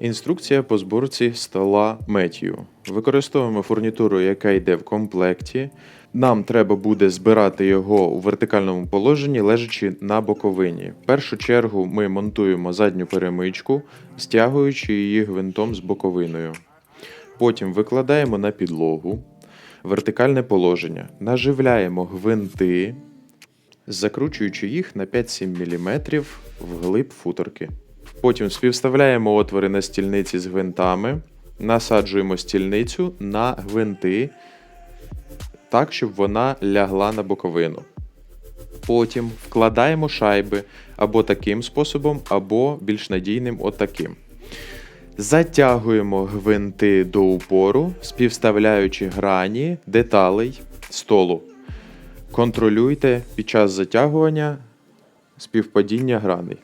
Інструкція по зборці стола Метью. Використовуємо фурнітуру, яка йде в комплекті. Нам треба буде збирати його у вертикальному положенні, лежачи на боковині. В першу чергу ми монтуємо задню перемичку, стягуючи її гвинтом з боковиною. Потім викладаємо на підлогу вертикальне положення, наживляємо гвинти, закручуючи їх на 5-7 мм вглиб футорки. Потім співставляємо отвори на стільниці з гвинтами, насаджуємо стільницю на гвинти так, щоб вона лягла на боковину. Потім вкладаємо шайби або таким способом, або більш надійним отаким. Затягуємо гвинти до упору, співставляючи грані деталей столу. Контролюйте під час затягування співпадіння граней.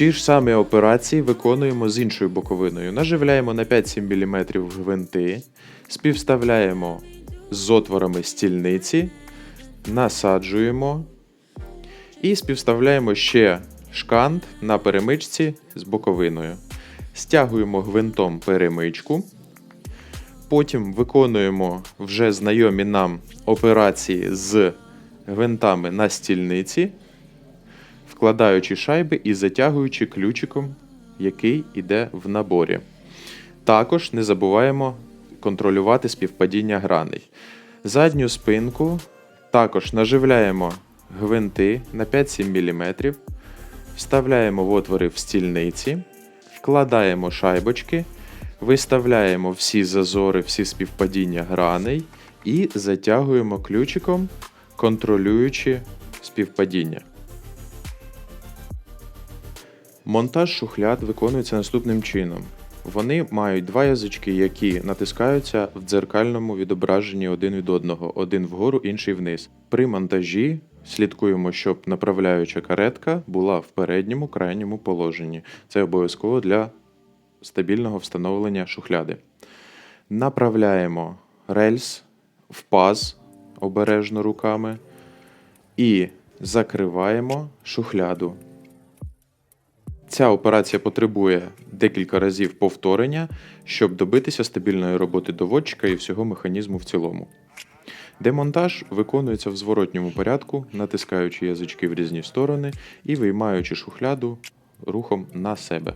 Ті ж самі операції виконуємо з іншою боковиною. Наживляємо на 5-7 мм гвинти, співставляємо з отворами стільниці, насаджуємо і співставляємо ще шкант на перемичці з боковиною. Стягуємо гвинтом перемичку. Потім виконуємо вже знайомі нам операції з гвинтами на стільниці, вкладаючи шайби і затягуючи ключиком, який йде в наборі. Також не забуваємо контролювати співпадіння граней. Задню спинку також наживляємо гвинти на 5-7 мм, вставляємо в отвори в стільниці, вкладаємо шайбочки, виставляємо всі зазори, всі співпадіння граней і затягуємо ключиком, контролюючи співпадіння. Монтаж шухляд виконується наступним чином. Вони мають два язички, які натискаються в дзеркальному відображенні один від одного, один вгору, інший вниз. При монтажі слідкуємо, щоб направляюча каретка була в передньому крайньому положенні. Це обов'язково для стабільного встановлення шухляди. Направляємо рельс в паз обережно руками і закриваємо шухляду. Ця операція потребує декілька разів повторення, щоб добитися стабільної роботи доводчика і всього механізму в цілому. Демонтаж виконується в зворотньому порядку, натискаючи язички в різні сторони і виймаючи шухляду рухом на себе.